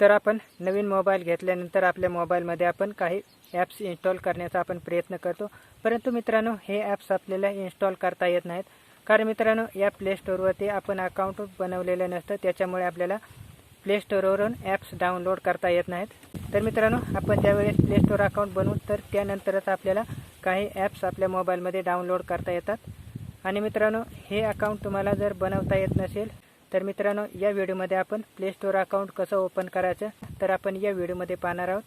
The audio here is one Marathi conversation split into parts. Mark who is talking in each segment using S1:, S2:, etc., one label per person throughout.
S1: तर आपण नवीन मोबाईल घेतल्यानंतर आपल्या मोबाईलमध्ये आपण काही ॲप्स इन्स्टॉल करण्याचा आपण प्रयत्न करतो. परंतु मित्रांनो हे ॲप्स आपल्याला इन्स्टॉल करता येत नाहीत. कारण मित्रांनो या प्ले स्टोअरवरती आपण अकाउंट बनवलेलं नसतं. त्याच्यामुळे आपल्याला प्ले स्टोअरवरून ॲप्स डाउनलोड करता येत नाहीत. तर मित्रांनो आपण ज्यावेळेस प्ले स्टोअर अकाउंट बनवू तर त्यानंतरच आपल्याला काही ॲप्स आपल्या मोबाईलमध्ये डाउनलोड करता येतात. आणि मित्रांनो हे अकाउंट तुम्हाला जर बनवता येत नसेल तर मित्रांनो या व्हिडिओमध्ये आपण प्ले स्टोअर अकाउंट कसं ओपन करायचं तर आपण या व्हिडिओमध्ये पाहणार आहोत.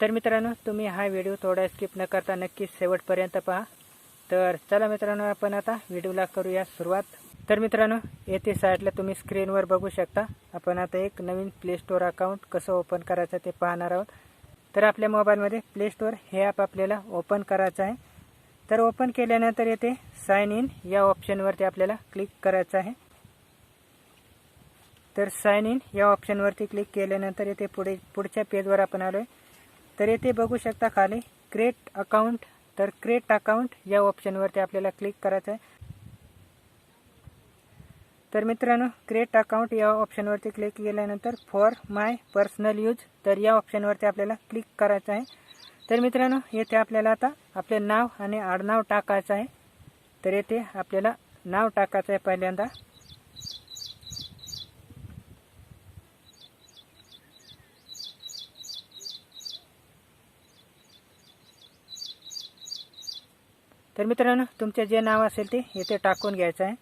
S1: तर मित्रांनो तुम्ही हा व्हिडिओ थोडा स्किप न करता नक्कीच शेवटपर्यंत पहा. तर चला मित्रांनो आपण आता व्हिडिओला करूया सुरुवात. तर मित्रांनो येथे साईडला तुम्ही स्क्रीनवर बघू शकता. आपण आता एक नवीन प्ले स्टोअर अकाउंट कसं ओपन करायचं ते पाहणार आहोत. तर आपल्या मोबाईलमध्ये प्ले स्टोअर हे ॲप आपल्याला ओपन करायचं आहे. तर ओपन केल्यानंतर येथे साइन इन या ऑप्शनवरती आपल्याला क्लिक करायचं आहे. तर साइन इन या ऑप्शनवरती क्लिक केल्यानंतर येथे पुढे पुढच्या पेजवर आपण आलो आहे तर येथे बघू शकता खाली क्रिएट अकाउंट तर क्रिएट अकाउंट या ऑप्शनवरती आपल्याला क्लिक करायचं आहे तर मित्रांनो क्रिएट अकाउंट या ऑप्शनवरती क्लिक केल्यानंतर फॉर माय पर्सनल यूज तर या ऑप्शनवरती आपल्याला क्लिक करायचं आहे. तर मित्रांनो येथे आपल्याला आता आपले नाव आणि आडनाव टाकायचं आहे. तर येथे आपल्याला नाव टाकायचं आहे पहिल्यांदा. तर मित्रांनो तुमचे जे नाव असेल ते येथे टाकून घ्यायचं आहे.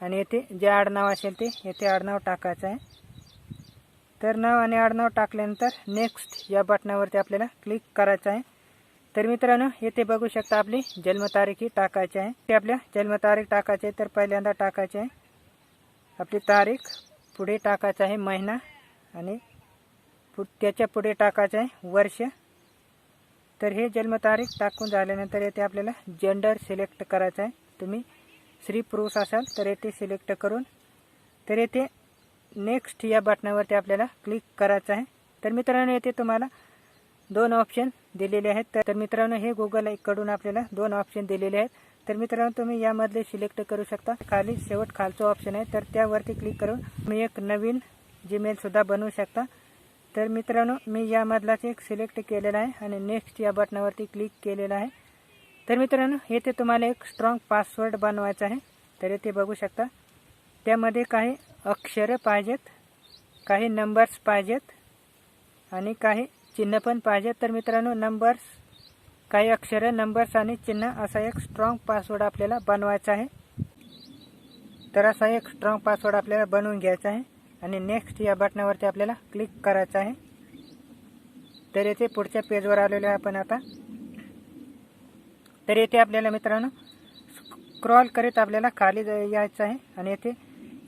S1: आणि येथे जे आडनाव असेल ते येथे आडनाव टाकायचं आहे. तर नाव आणि आडनाव टाकल्यानंतर नेक्स्ट या बटनावरती आपल्याला क्लिक करायचं आहे. तर मित्रांनो येथे बघू शकता आपली जन्मतारीख ही टाकायची आहे. ते आपल्या जन्मतारीख टाकायची आहे तर पहिल्यांदा टाकायची आहे. आपली तारीख पुढे टाकायचं आहे महिना आणि पु त्याच्या पुढे टाकायचं आहे वर्ष. तर हे जन्मतारीख टाकून झाल्यानंतर येथे आपल्याला जेंडर सिलेक्ट करायचं आहे. तुम्ही स्त्री पुरुष असाल तर येथे सिलेक्ट करून तर येथे नेक्स्ट या बटनावरती आपल्याला क्लिक करायचं आहे. तर मित्रांनो येथे तुम्हाला दोन ऑप्शन दिलेले आहेत. तर मित्रांनो हे गुगलकडून आपल्याला दोन ऑप्शन दिलेले आहेत. तर मित्रांनो तुम्ही यामधले सिलेक्ट करू शकता. खाली शेवट खालचं ऑप्शन आहे. तर त्यावरती क्लिक करून तुम्ही एक नवीन जीमेलसुद्धा बनवू शकता. तर मित्रांनो मी यामधलाच एक सिलेक्ट केलेला आहे आणि नेक्स्ट या बटनावरती क्लिक केलेलं आहे. तर मित्रांनो येथे तुम्हाला एक स्ट्रॉंग पासवर्ड बनवायचा आहे. तर येथे बघू शकता त्यामध्ये काही अक्षरं पाहिजेत काही नंबर्स पाहिजेत आणि काही चिन्ह पण पाहिजेत. तर मित्रांनो नंबर्स काही अक्षरं नंबर्स आणि चिन्ह असा एक स्ट्रॉंग पासवर्ड आपल्याला बनवायचा आहे. तर असा एक स्ट्रॉंग पासवर्ड आपल्याला बनवून घ्यायचा आहे. आणि नेक्स्ट या बटनावरती आपल्याला क्लिक करायचं आहे. तर येथे पुढच्या पेजवर आलेलो आहे आपण आता. तर येथे आपल्याला मित्रांनो स्क्रॉल करीत आपल्याला खाली जा- यायचं आहे आणि येथे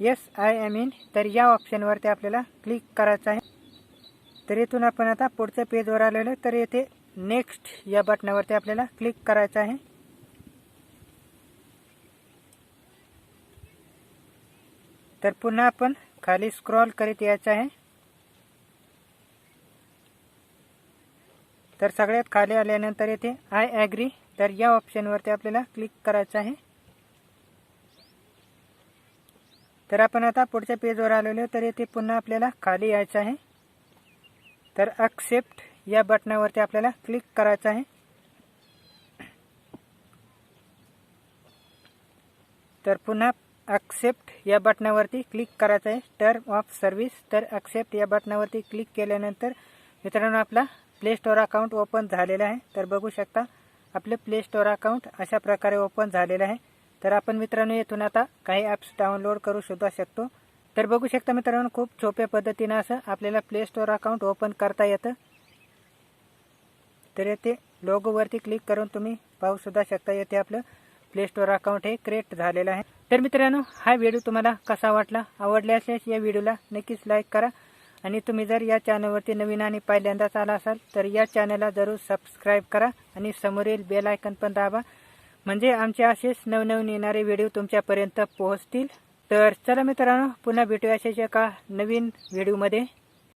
S1: येस आय एम इन तर या ऑप्शनवरती आपल्याला क्लिक करायचं आहे. तर इथून आपण आता पुढच्या पेजवर आलेलो आहे. तर येथे नेक्स्ट या बटनावरती आपल्याला क्लिक करायचं आहे. तर पुन्हा आपण खाली स्क्रॉल करीत यायचं आहे. तर सगळ्यात खाली आल्यानंतर येथे आय ॲग्री तर या ऑप्शनवरती आपल्याला क्लिक करायचं आहे. तर आपण आता पुढच्या पेजवर आलेलो तर येथे पुन्हा आपल्याला खाली यायचं आहे. तर अक्सेप्ट या बटनावरती आपल्याला क्लिक करायचं आहे. तर पुन्हा ॲक्सेप्ट या बटनावरती क्लिक करायचं आहे टर्म ऑफ सर्व्हिस तर ॲक्सेप्ट या बटनावरती क्लिक केल्यानंतर मित्रांनो आपला प्ले स्टोअर अकाउंट ओपन झालेला आहे. तर बघू शकता आपले प्ले स्टोअर अकाउंट अशा प्रकारे ओपन झालेलं आहे. तर आपण मित्रांनो येथून आता काही ॲप्स डाउनलोड करू सुद्धा शकतो. तर बघू शकता मित्रांनो खूप सोप्या पद्धतीनं असं आपल्याला प्ले स्टोअर अकाउंट ओपन करता येतं. तर येथे लोगोवरती क्लिक करून तुम्ही पाहू सुद्धा शकता. येथे आपलं प्ले स्टोअर अकाउंट हे क्रिएट झालेलं आहे. तर मित्रांनो हा व्हिडिओ तुम्हाला कसा वाटला? आवडला असल्यास या व्हिडिओला नक्कीच लाईक करा. आणि तुम्ही जर या चॅनलवरती नवीन आणि पहिल्यांदाच आला असाल तर या चॅनलला जरूर सबस्क्राईब करा आणि समोरील बेल आयकन पण दाबा. म्हणजे आमचे असेच नवनवीन येणारे व्हिडिओ तुमच्यापर्यंत पोहोचतील. तर चला मित्रांनो पुन्हा भेटूया अशाच एका नवीन व्हिडिओमध्ये